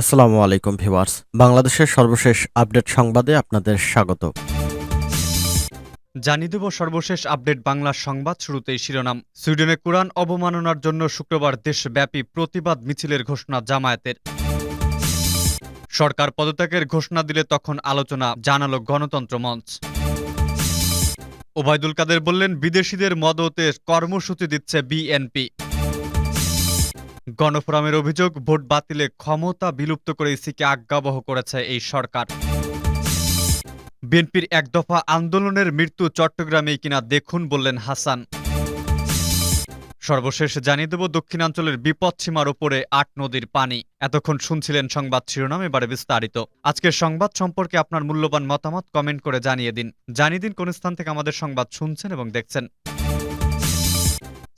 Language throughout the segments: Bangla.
আসসালামু আলাইকুম ভিউয়ার্স। বাংলাদেশের সর্বশেষ আপডেট সংবাদে আপনাদের স্বাগত। জানিয়ে দেব সর্বশেষ আপডেট বাংলা সংবাদ শুরুতেই শিরোনাম। সুইডেনে কোরআন অবমাননার জন্য শুক্রবার দেশব্যাপী প্রতিবাদ মিছিলের ঘোষণা জামায়াতের। সরকার পদত্যাগের ঘোষণা দিলে তখন আলোচনা, জানালো গণতন্ত্র মঞ্চ। ওবায়দুল কাদের বললেন, বিদেশিদের মদতে কর্মসূচি দিচ্ছে বিএনপি। গণফোরামের অভিযোগ, ভোট বাতিলে ক্ষমতা বিলুপ্ত করে ইসিকে আজ্ঞাবহ করেছে এই সরকার। বিএনপির এক দফা আন্দোলনের মৃত্যু চট্টগ্রামেই কিনা দেখুন বললেন হাসান। সর্বশেষ জানিয়ে দেব, দক্ষিণাঞ্চলের বিপদ সীমার ওপরে আট নদীর পানি। এতক্ষণ শুনছিলেন সংবাদ শিরোনাম, এবারে বিস্তারিত। আজকের সংবাদ সম্পর্কে আপনার মূল্যবান মতামত কমেন্ট করে জানিয়ে দিন। জানিয়ে দিন কোন স্থান থেকে আমাদের সংবাদ শুনছেন এবং দেখছেন।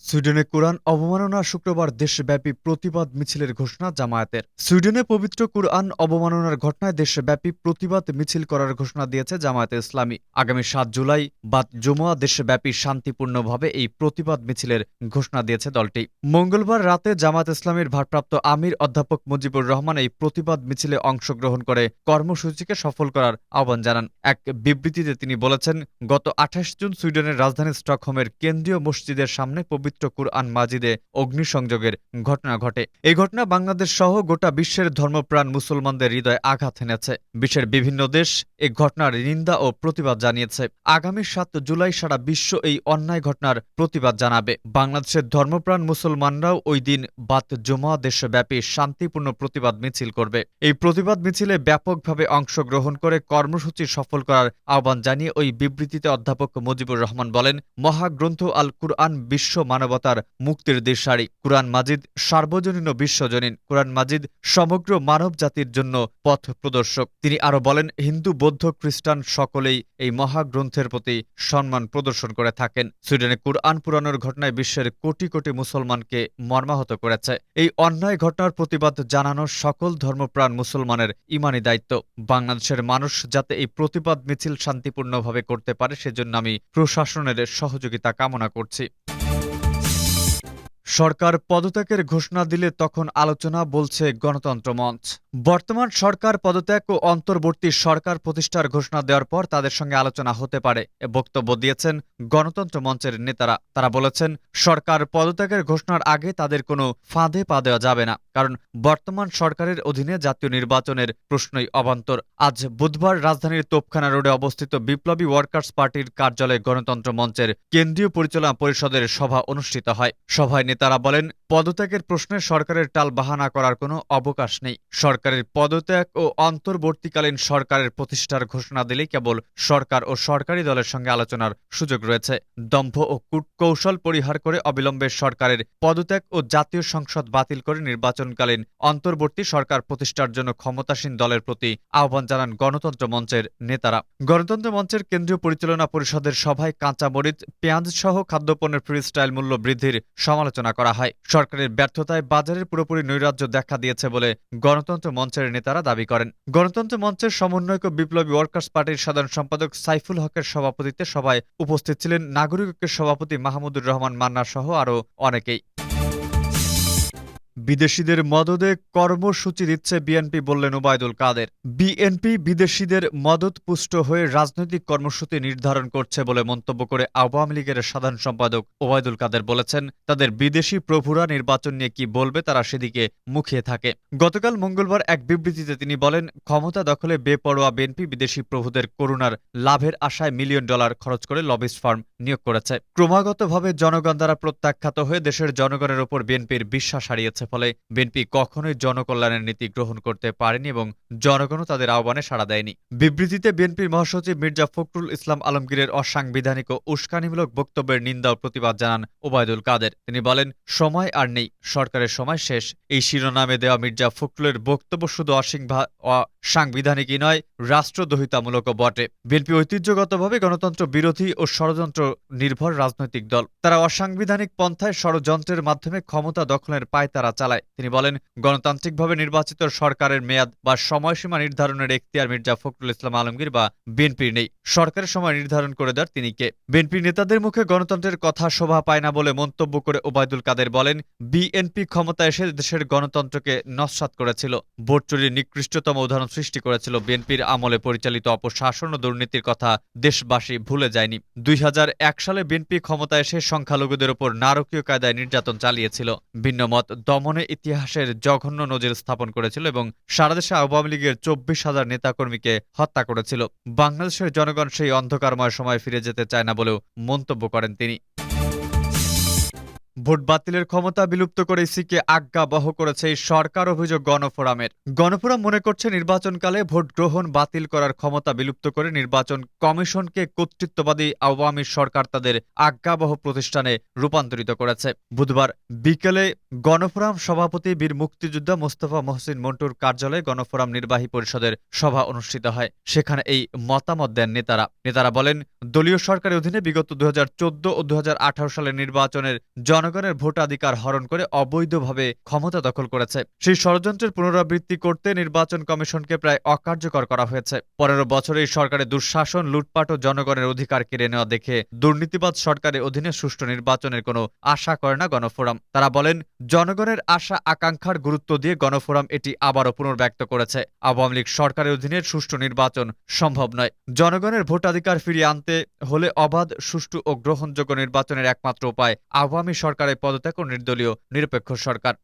সুইডেনে কোরআন অবমাননা শুক্রবার দেশব্যাপী প্রতিবাদ মিছিলের ঘোষণা জামায়াতের। সুইডেনে পবিত্র কোরআন অবমাননার ঘটনায় দেশব্যাপী প্রতিবাদ মিছিল করার ঘোষণা দিয়েছে জামায়াতে ইসলামী। আগামী সাত জুলাই বাদ জুমুয়া দেশব্যাপী শান্তিপূর্ণভাবে এই প্রতিবাদ মিছিলের ঘোষণা দিয়েছে দলটি। মঙ্গলবার রাতে জামায়াত ইসলামীর ভারপ্রাপ্ত আমির অধ্যাপক মুজিবুর রহমান এই প্রতিবাদ মিছিলে অংশগ্রহণ করে কর্মসূচিকে সফল করার আহ্বান জানান। এক বিবৃতিতে তিনি বলেছেন, গত আঠাশ জুন সুইডেনের রাজধানী স্টকহোমের কেন্দ্রীয় মসজিদের সামনে পবিত্র কুরআন মাজিদে অগ্নিসংযোগের ঘটনা ঘটে। এই ঘটনা বাংলাদেশ সহ গোটা বিশ্বের ধর্মপ্রাণ মুসলমানদের হৃদয়ে আঘাত এনেছে। বিশ্বের বিভিন্ন দেশ এই ঘটনার নিন্দা ও প্রতিবাদ জানিয়েছে। আগামী সাত জুলাই সারা বিশ্ব এই অন্যায় ঘটনার প্রতিবাদ জানাবে। বাংলাদেশের ধর্মপ্রাণ মুসলমানরাও ওই দিন বাত জমা দেশব্যাপী শান্তিপূর্ণ প্রতিবাদ মিছিল করবে। এই প্রতিবাদ মিছিলে ব্যাপকভাবে অংশগ্রহণ করে কর্মসূচি সফল করার আহ্বান জানিয়ে ওই বিবৃতিতে অধ্যাপক মুজিবুর রহমান বলেন, মহাগ্রন্থ আল কুরআন বিশ্ব মানবতার মুক্তির দিশারি। কুরআন মাজিদ সার্বজনীন বিশ্বজনীন। কুরআন মাজিদ সমগ্র মানব জাতির জন্য পথ প্রদর্শক। তিনি আরও বলেন, হিন্দু, বৌদ্ধ, খ্রিস্টান সকলেই এই মহাগ্রন্থের প্রতি সম্মান প্রদর্শন করে থাকেন। সুইডেনে কুরআন পুরানোর ঘটনায় বিশ্বের কোটি কোটি মুসলমানকে মর্মাহত করেছে। এই অন্যায় ঘটনার প্রতিবাদ জানানো সকল ধর্মপ্রাণ মুসলমানের ইমানি দায়িত্ব। বাংলাদেশের মানুষ যাতে এই প্রতিবাদ মিছিল শান্তিপূর্ণভাবে করতে পারে, সেজন্য আমি প্রশাসনের সহযোগিতা কামনা করছি। সরকার পদত্যাগের ঘোষণা দিলে তখন আলোচনা বলছে গণতন্ত্র মঞ্চ। বর্তমান সরকার পদত্যাগ ও অন্তর্বর্তী সরকার প্রতিষ্ঠার ঘোষণা দেওয়ার পর তাদের সঙ্গে আলোচনা হতে পারে বক্তব্য দিয়েছেন গণতন্ত্র মঞ্চের নেতারা। তারা বলেছেন, সরকার পদত্যাগের ঘোষণার আগে তাদের কোনো ফাঁদে পা দেওয়া যাবে না, কারণ বর্তমান সরকারের অধীনে জাতীয় নির্বাচনের প্রশ্নই অবান্তর। আজ বুধবার রাজধানীর তোপখানা রোডে অবস্থিত বিপ্লবী ওয়ার্কার্স পার্টির কার্যালয়ে গণতন্ত্র মঞ্চের কেন্দ্রীয় পরিচালনা পরিষদের সভা অনুষ্ঠিত হয়। সভায় নেতারা বলেন পদত্যাগের প্রশ্নে সরকারের টাল বাহানা করার কোনো অবকাশ নেই। সরকারের পদত্যাগ ও অন্তর্বর্তীকালীন সরকারের প্রতিষ্ঠার ঘোষণা দিলেই কেবল সরকার ও সরকারি দলের সঙ্গে আলোচনার সুযোগ রয়েছে। দম্ভ ও কূটকৌশল পরিহার করে অবিলম্বে সরকারের পদত্যাগ ও জাতীয় সংসদ বাতিল করে নির্বাচনকালীন অন্তর্বর্তী সরকার প্রতিষ্ঠার জন্য ক্ষমতাসীন দলের প্রতি আহ্বান জানান গণতন্ত্র মঞ্চের নেতারা। গণতন্ত্র মঞ্চের কেন্দ্রীয় পরিচালনা পরিষদের সভায় কাঁচামরিচ পেঁয়াজ সহ খাদ্যপণ্যের ফ্রি স্টাইল মূল্য বৃদ্ধির সমালোচনা করা হয়। সরকারের ব্যর্থতায় বাজারের পুরোপুরি নৈরাজ্য দেখা দিয়েছে বলে গণতন্ত্র মঞ্চের নেতারা দাবি করেন। গণতন্ত্র মঞ্চের সমন্বয়ক বিপ্লবী ওয়ার্কার্স পার্টির সাধারণ সম্পাদক সাইফুল হকের সভাপতিত্বে সভায় উপস্থিত ছিলেন নাগরিক সভাপতি মাহমুদুর রহমান মান্না সহ আরও অনেকেই। বিদেশিদের মদদে কর্মসূচি দিচ্ছে বিএনপি বললেন ওবায়দুল কাদের। বিএনপি বিদেশিদের মদত পুষ্ট হয়ে রাজনৈতিক কর্মসূচি নির্ধারণ করছে বলে মন্তব্য করে আওয়ামী লীগের সাধারণ সম্পাদক ওবায়দুল কাদের বলেছেন, তাদের বিদেশি প্রভুরা নির্বাচন নিয়ে কি বলবে তারা সেদিকে মুখিয়ে থাকে। গতকাল মঙ্গলবার এক বিবৃতিতে তিনি বলেন, ক্ষমতা দখলে বেপরোয়া বিএনপি বিদেশি প্রভুদের করুণার লাভের আশায় মিলিয়ন ডলার খরচ করে লবিস ফার্ম নিয়োগ করেছে। ক্রমাগতভাবে জনগণ দ্বারা প্রত্যাখ্যাত হয়ে দেশের জনগণের ওপর বিএনপির বিশ্বাস হারিয়েছে। ফলে বিএনপি কখনোই জনকল্যাণের নীতি গ্রহণ করতে পারেনি এবং জনগণও তাদের আহ্বানে সাড়া দেয়নি। বিবৃতিতে বিএনপির মহাসচিব মির্জা ফখরুল ইসলাম আলমগীরের অসাংবিধানিক ও উস্কানিমূলক বক্তব্যের নিন্দা ও প্রতিবাদ জানান ওবায়দুল কাদের। তিনি বলেন, সময় আর নেই, সরকারের সময় শেষ। এই শিরোনামে দেওয়া মির্জা ফখরুলের বক্তব্য শুধু অসাংবিধানিকই নয়, রাষ্ট্রদ্রোহিতামূলকও বটে। বিএনপি ঐতিহ্যগতভাবে গণতন্ত্র বিরোধী ও ষড়যন্ত্র নির্ভর রাজনৈতিক দল। তারা অসাংবিধানিক পন্থায় ষড়যন্ত্রের মাধ্যমে ক্ষমতা দখলের পায় তারা চালায়। তিনি বলেন, গণতান্ত্রিকভাবে নির্বাচিত সরকারের মেয়াদ বা সময়সীমা নির্ধারণের এখতিয়ার মির্জা ফখরুল ইসলাম আলমগীর বা বিএনপির নেই। সরকারের সময় নির্ধারণ করে দেওয়ার তিনি কে? বিএনপির নেতাদের মুখে গণতন্ত্রের কথা শোভা পায় না বলে মন্তব্য করে ওবায়দুল কাদের বলেন, বিএনপি ক্ষমতা এসে দেশের গণতন্ত্রকে নস্বাত করেছিল। ভোট চুরির নিকৃষ্টতম উদাহরণ সৃষ্টি করেছিল বিএনপির আমলে পরিচালিত অপশাসন ও দুর্নীতির কথা দেশবাসী ভুলে যায়নি। দুই হাজার এক সালে বিএনপি ক্ষমতা এসে সংখ্যালঘুদের উপর নারকীয় কায়দায় নির্যাতন চালিয়েছিল। ভিন্নমত দমনে ইতিহাসের জঘন্য নজির স্থাপন করেছিল এবং সারা দেশে আওয়ামী লীগের চব্বিশ হাজার নেতাকর্মীকে হত্যা করেছিল। বাংলাদেশের জনগণ সেই অন্ধকারময় সময় ফিরে যেতে চায় না বলেও মন্তব্য করেন তিনি। ভোট বাতিলের ক্ষমতা বিলুপ্ত করে ইসিকে আজ্ঞা বহ করেছে এই সরকার অভিযোগ গণফোরামের। গণফোরাম মনে করছে নির্বাচনকালে ভোট গ্রহণ বাতিল করার ক্ষমতা বিলুপ্ত করে নির্বাচন কমিশনকে কর্তৃত্ববাদী আওয়ামী সরকার তাদের আজ্ঞাবহ প্রতিষ্ঠানে রূপান্তরিত করেছে। বুধবার বিকেলে গণফোরাম সভাপতি বীর মুক্তিযোদ্ধা মোস্তফা মহসিন মন্টুর কার্যালয়ে গণফোরাম নির্বাহী পরিষদের সভা অনুষ্ঠিত হয়। সেখানে এই মতামত দেন নেতারা। নেতারা বলেন, দলীয় সরকারের অধীনে বিগত দুহাজার চোদ্দ ও দু হাজার আঠারো সালের নির্বাচনের জনগণের ভোটাধিকার হরণ করে অবৈধভাবে ক্ষমতা দখল করেছে। সেই ষড়যন্ত্রের পুনরাবৃত্তি করতে নির্বাচন কমিশনকে প্রায় অকার্যকর করা হয়েছে। পনেরো বছরে এই সরকারের দুঃশাসন, লুটপাট ও জনগণের অধিকার কেড়ে নেওয়া দেখে দুর্নীতিবাদ সরকারের অধীনে সুষ্ঠু নির্বাচনের কোনো আশা করে না গণফোরাম। তারা বলেন, জনগণের আশা আকাঙ্ক্ষার গুরুত্ব দিয়ে গণফোরাম এটি আবারও পুনর্ব্যক্ত করেছে। আওয়ামী লীগ সরকারের অধীনে সুষ্ঠু নির্বাচন সম্ভব নয়। জনগণের ভোটাধিকার ফিরিয়ে আনতে হলে অবাধ, সুষ্ঠু ও গ্রহণযোগ্য নির্বাচনের একমাত্র উপায় আওয়ামী সরকারের পদত্যাগ ও নির্দলীয় নিরপেক্ষ সরকার।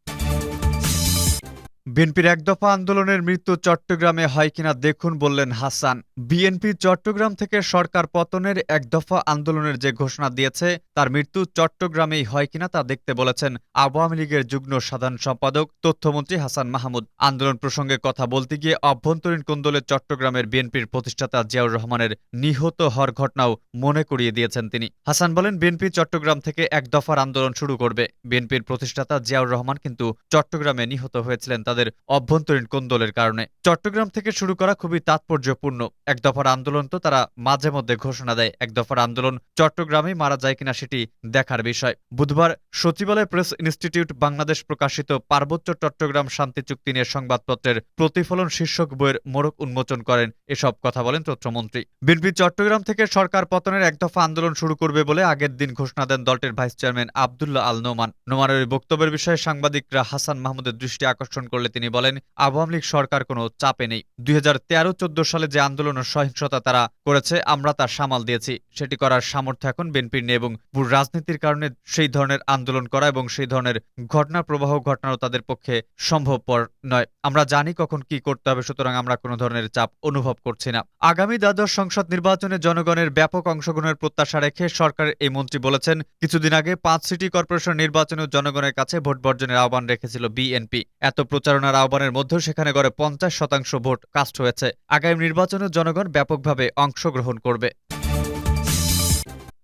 বিএনপির এক দফা আন্দোলনের মৃত্যু চট্টগ্রামে হয় কিনা দেখুন বললেন হাসান। বিএনপি চট্টগ্রাম থেকে সরকার পতনের এক দফা আন্দোলনের যে ঘোষণা দিয়েছে, তার মৃত্যু চট্টগ্রামেই হয় কিনা তা দেখতে বলেছেন আওয়ামী লীগের যুগ্ম সাধারণ সম্পাদক, তথ্যমন্ত্রী হাসান মাহমুদ। আন্দোলন প্রসঙ্গে কথা বলতে গিয়ে অভ্যন্তরীণ কোন্দলে চট্টগ্রামের বিএনপির প্রতিষ্ঠাতা জিয়াউর রহমানের নিহত হওয়ার ঘটনাও মনে করিয়ে দিয়েছেন তিনি। হাসান বলেন, বিএনপি চট্টগ্রাম থেকে এক দফার আন্দোলন শুরু করবে। বিএনপির প্রতিষ্ঠাতা জিয়াউর রহমান কিন্তু চট্টগ্রামে নিহত হয়েছিলেন। তাদের অভ্যন্তরীণ কোন্দলের কারণে। চট্টগ্রাম থেকে শুরু করা খুবই তাৎপর্যপূর্ণ এক দফার আন্দোলন তো তারা মাঝে মধ্যে ঘোষণা দেয়। এক দফার আন্দোলন চট্টগ্রামেই মারা যায় কিনা সেটি দেখার বিষয়। বুধবার সচিবালয় প্রেস ইনস্টিটিউট বাংলাদেশ প্রকাশিত পার্বত্য চট্টগ্রাম শান্তি চুক্তি নিয়ে সংবাদপত্রের প্রতিফলন শীর্ষক বইয়ের মোড়ক উন্মোচন করেন এসব কথা বলেন তথ্যমন্ত্রী। বিএনপি চট্টগ্রাম থেকে সরকার পতনের এক দফা আন্দোলন শুরু করবে বলে আগের দিন ঘোষণা দেন দলটির ভাইস চেয়ারম্যান আবদুল্লাহ আল নোমান। নোমানের বক্তব্যের বিষয়ে সাংবাদিকরা হাসান মাহমুদের দৃষ্টি আকর্ষণ করলে তিনি বলেন, আওয়ামী লীগ সরকার কোনো চাপে নেই। দুই হাজার তেরো, চোদ্দ সালে যে আন্দোলন ও সহিংসতা তারা করেছে, আমরা তার সামাল দিয়েছি। সেটি করার সামর্থ্য এখন বিএনপির নেই এবং ভূ রাজনীতির কারণে সেই ধরনের আন্দোলন করা এবং সেই ধরনের ঘটনা প্রবাহ ঘটানো তাদের পক্ষে সম্ভবপর নয়। আমরা জানি কখন কি করতে হবে, সুতরাং আমরা কোনো ধরনের চাপ অনুভব করছি না। আগামী দ্বাদশ সংসদ নির্বাচনে জনগণের ব্যাপক অংশগ্রহণের প্রত্যাশা রেখে সরকারের এই মন্ত্রী বলেছেন, কিছুদিন আগে পাঁচ সিটি কর্পোরেশন নির্বাচনে জনগণের কাছে ভোট বর্জনের আহ্বান রেখেছিল বিএনপি। এত প্রচারণার আহ্বানের মধ্যেও সেখানে গড়ে পঞ্চাশ শতাংশ ভোট কাস্ট হয়েছে। আগামী নির্বাচনে জনগণ ব্যাপকভাবে অংশগ্রহণ করবে।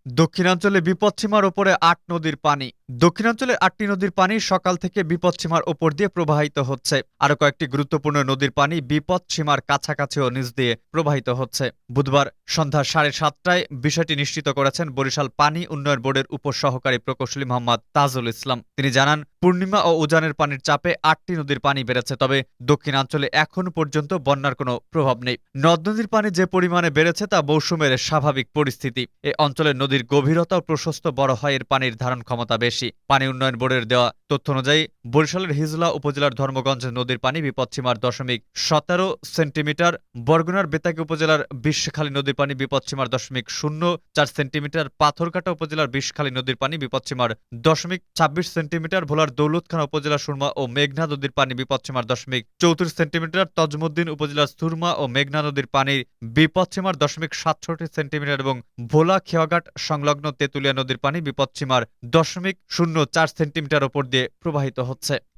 দক্ষিণাঞ্চলে বিপদসীমার ওপরে আট নদীর পানি। দক্ষিণাঞ্চলের আটটি নদীর পানি সকাল থেকে বিপদসীমার ওপর দিয়ে প্রবাহিত হচ্ছে। আরও কয়েকটি গুরুত্বপূর্ণ নদীর পানি বিপদসীমার কাছাকাছিও নিচ দিয়ে প্রবাহিত হচ্ছে। বুধবার সন্ধ্যা সাড়ে সাতটায় বিষয়টি নিশ্চিত করেছেন বরিশাল পানি উন্নয়ন বোর্ডের উপসহকারী প্রকৌশলী মোহাম্মদ তাজুল ইসলাম। তিনি জানান, পূর্ণিমা ও উজানের পানির চাপে আটটি নদীর পানি বেড়েছে, তবে দক্ষিণাঞ্চলে এখন পর্যন্ত বন্যার কোনো প্রভাব নেই। নদ নদীর পানি যে পরিমাণে বেড়েছে তা মৌসুমের স্বাভাবিক পরিস্থিতি। এ অঞ্চলের নদীর গভীরতা ও প্রশস্ত বড় হয় এর পানির ধারণ ক্ষমতা বেশি। পানি উন্নয়ন বোর্ডের দেওয়া তথ্য অনুযায়ী বরিশালের হিজলা উপজেলার ধর্মগঞ্জ নদীর পানি বিপদসীমার দশমিক সতেরো সেন্টিমিটার, বরগুনার বেতাগী উপজেলার বিষখালী নদীর পানি বিপদসীমার দশমিক শূন্য চার সেন্টিমিটার পাথরকাটা উপজেলার বিষখালী নদীর পানি বিপদসীমার দশমিক ছাব্বিশ সেন্টিমিটার, ভোলার দৌলতখানা উপজেলার সুরমা ও মেঘনা নদীর পানি বিপদসীমার দশমিক চৌত্রিশ সেন্টিমিটার, তজমুদ্দিন উপজেলার সুরমা ও মেঘনা নদীর পানির বিপদসীমার দশমিক সাতষট্টি সেন্টিমিটার এবং ভোলা খেয়াঘাট সংলগ্ন তেঁতুলিয়া নদীর পানি বিপদসীমার দশমিক শূন্য চার সেন্টিমিটার ওপর দিয়ে প্রবাহিত হচ্ছে